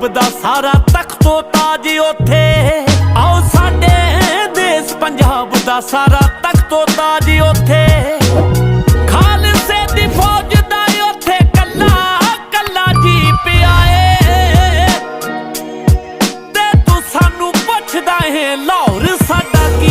ਰੱਬ ਦਾ ਸਾਰਾ ਤਖਤੋ ਤਾਜ ਉਥੇ। ਆਓ ਸਾਡੇ ਦੇਸ਼ ਪੰਜਾਬ ਦਾ ਸਾਰਾ ਤਖਤੋ ਤਾਜ ਉਥੇ। ਖਾਲਸੇ ਦੀ ਫੌਜ ਦਾ ਉਥੇ ਕੱਲਾ ਕੱਲਾ ਜੀ ਪਿਆਏ ਤੇ ਤੂੰ ਸਾਨੂੰ ਪੁੱਛਦਾ ਹੈ ਲਓ